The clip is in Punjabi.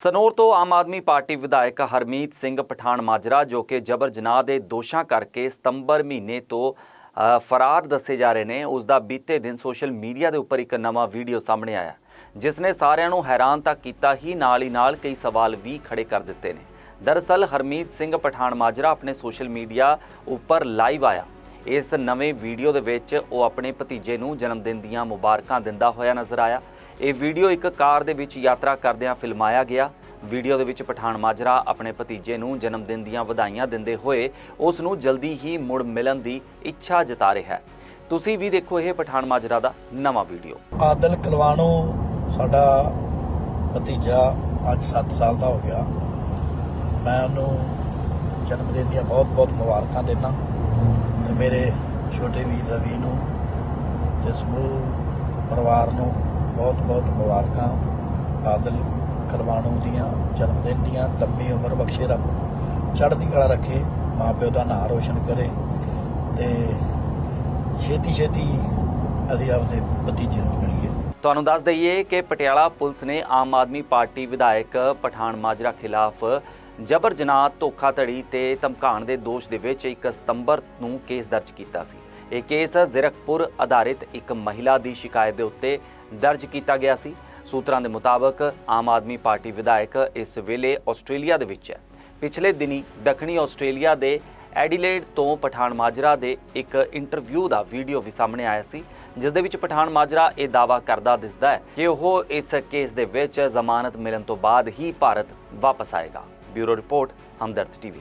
ਸਨੌਰ ਤੋਂ ਆਮ ਆਦਮੀ ਪਾਰਟੀ ਵਿਧਾਇਕ ਹਰਮੀਤ ਸਿੰਘ ਪਠਾਨ ਮਾਜਰਾ ਜੋ ਕਿ ਜਬਰ ਜਨਾਹ ਦੇ ਦੋਸ਼ਾਂ ਕਰਕੇ ਸਤੰਬਰ ਮਹੀਨੇ ਤੋਂ ਫਰਾਰ ਦੱਸੇ ਜਾ ਰਹੇ ਨੇ, ਉਸ ਦਾ ਬੀਤੇ ਦਿਨ ਸੋਸ਼ਲ ਮੀਡੀਆ ਦੇ ਉੱਪਰ ਇੱਕ ਨਵਾਂ ਵੀਡੀਓ ਸਾਹਮਣੇ ਆਇਆ ਜਿਸ ਨੇ ਸਾਰਿਆਂ ਨੂੰ ਹੈਰਾਨ ਤਾਂ ਕੀਤਾ ਹੀ, ਨਾਲ ਹੀ ਨਾਲ ਕਈ ਸਵਾਲ ਵੀ ਖੜੇ ਕਰ ਦਿੱਤੇ ਨੇ। ਦਰਅਸਲ, ਹਰਮੀਤ ਸਿੰਘ ਪਠਾਨ ਮਾਜਰਾ ਆਪਣੇ ਸੋਸ਼ਲ ਮੀਡੀਆ ਉੱਪਰ ਲਾਈਵ ਆਇਆ। ਇਸ ਨਵੇਂ ਵੀਡੀਓ ਦੇ ਵਿੱਚ ਉਹ ਆਪਣੇ ਭਤੀਜੇ ਨੂੰ ਜਨਮ ਦਿਨ ਦੀਆਂ ਮੁਬਾਰਕਾਂ ਦਿੰਦਾ ਹੋਇਆ ਨਜ਼ਰ ਆਇਆ। ਇਹ ਵੀਡੀਓ ਇੱਕ ਕਾਰ ਦੇ ਵਿੱਚ ਯਾਤਰਾ ਕਰਦਿਆਂ ਫਿਲਮਾਇਆ ਗਿਆ। ਵੀਡੀਓ ਦੇ ਵਿੱਚ ਪਠਾਨ ਮਾਜਰਾ ਆਪਣੇ ਭਤੀਜੇ ਨੂੰ ਜਨਮ ਦਿਨ ਦੀਆਂ ਵਧਾਈਆਂ ਦਿੰਦੇ ਹੋਏ ਉਸ ਨੂੰ ਜਲਦੀ ਹੀ ਮੁੜ ਮਿਲਣ ਦੀ ਇੱਛਾ ਜਤਾ ਰਿਹਾ ਹੈ। ਤੁਸੀਂ ਵੀ ਦੇਖੋ ਇਹ ਪਠਾਨ ਮਾਜਰਾ ਦਾ ਨਵਾਂ ਵੀਡੀਓ। ਆਦਲ ਕਲਵਾਣੋ, ਸਾਡਾ ਭਤੀਜਾ ਅੱਜ 7 ਸਾਲ ਦਾ ਹੋ ਗਿਆ। ਮੈਂ ਉਹਨੂੰ ਜਨਮ ਦਿਨ ਦੀਆਂ ਬਹੁਤ ਬਹੁਤ ਮੁਬਾਰਕਾਂ ਦਿੰਦਾ। ਤੇ ਮੇਰੇ ਛੋਟੇ ਵੀਰ ਰਵੀ ਨੂੰ, ਤੇ ਸਮੂਹ ਪਰਿਵਾਰ ਨੂੰ ਬਹੁਤ ਬਹੁਤ ਮੁਬਾਰਕਾਂ। ਆਦਲ ਕਲਵਾਣੋ ਦੀਆਂ ਜਨਮ ਦਿਨ ਦੀਆਂ ਲੰਮੀ ਉਮਰ ਬਖਸ਼ੇ ਰੱਬ। ਚੜ੍ਹਦੀ ਕਲਾ ਰੱਖੇ ਮਾਂ ਪਿਓ ਦਾ ਨਾਂ ਰੋਸ਼ਨ ਕਰੇ ਤੇ ਛੇਤੀ ਛੇਤੀ ਅਸੀਂ ਆਪਦੇ ਭਤੀਜੇ ਨੂੰ ਮਿਲੀਏ। ਤੁਹਾਨੂੰ ਦੱਸ ਦਈਏ ਕਿ ਪਟਿਆਲਾ ਪੁਲਿਸ ਨੇ ਆਮ ਆਦਮੀ ਪਾਰਟੀ ਵਿਧਾਇਕ ਪਠਾਨ ਮਾਜਰਾ ਖਿਲਾਫ ਜਬਰ ਜਨਾਹ ਧੋਖਾਧੜੀ ਤੇ ਧਮਕਾਉਣ ਦੇ ਦੋਸ਼ ਦੇ ਵਿੱਚ 1 ਸਤੰਬਰ ਨੂੰ ਕੇਸ ਦਰਜ ਕੀਤਾ ਸੀ। ਇਹ ਕੇਸ ਜ਼ਿਰਕਪੁਰ ਆਧਾਰਿਤ ਇੱਕ ਮਹਿਲਾ ਦੀ ਸ਼ਿਕਾਇਤ ਦੇ ਉੱਤੇ ਦਰਜ ਕੀਤਾ ਗਿਆ ਸੀ। ਸੂਤਰਾਂ ਦੇ ਮੁਤਾਬਕ ਆਮ ਆਦਮੀ ਪਾਰਟੀ ਵਿਧਾਇਕ ਇਸ ਵੇਲੇ ਆਸਟ੍ਰੇਲੀਆ ਦੇ ਵਿੱਚ ਹੈ। ਪਿਛਲੇ ਦਿਨੀ ਦੱਖਣੀ ਆਸਟ੍ਰੇਲੀਆ ਦੇ ਐਡੀਲੇਡ ਤੋਂ ਪਠਾਨ ਮਾਜਰਾ ਦੇ ਇੱਕ ਇੰਟਰਵਿਊ ਦਾ ਵੀਡੀਓ ਵੀ ਸਾਹਮਣੇ ਆਇਆ ਸੀ, ਜਿਸ ਦੇ ਵਿੱਚ ਪਠਾਨ ਮਾਜਰਾ ਇਹ ਦਾਅਵਾ ਕਰਦਾ ਦਿਸਦਾ ਹੈ ਕਿ ਉਹ ਇਸ ਕੇਸ ਦੇ ਵਿੱਚ ਜ਼ਮਾਨਤ ਮਿਲਣ ਤੋਂ ਬਾਅਦ ਹੀ ਭਾਰਤ ਵਾਪਸ ਆਏਗਾ। Bureau report, Hamdard TV.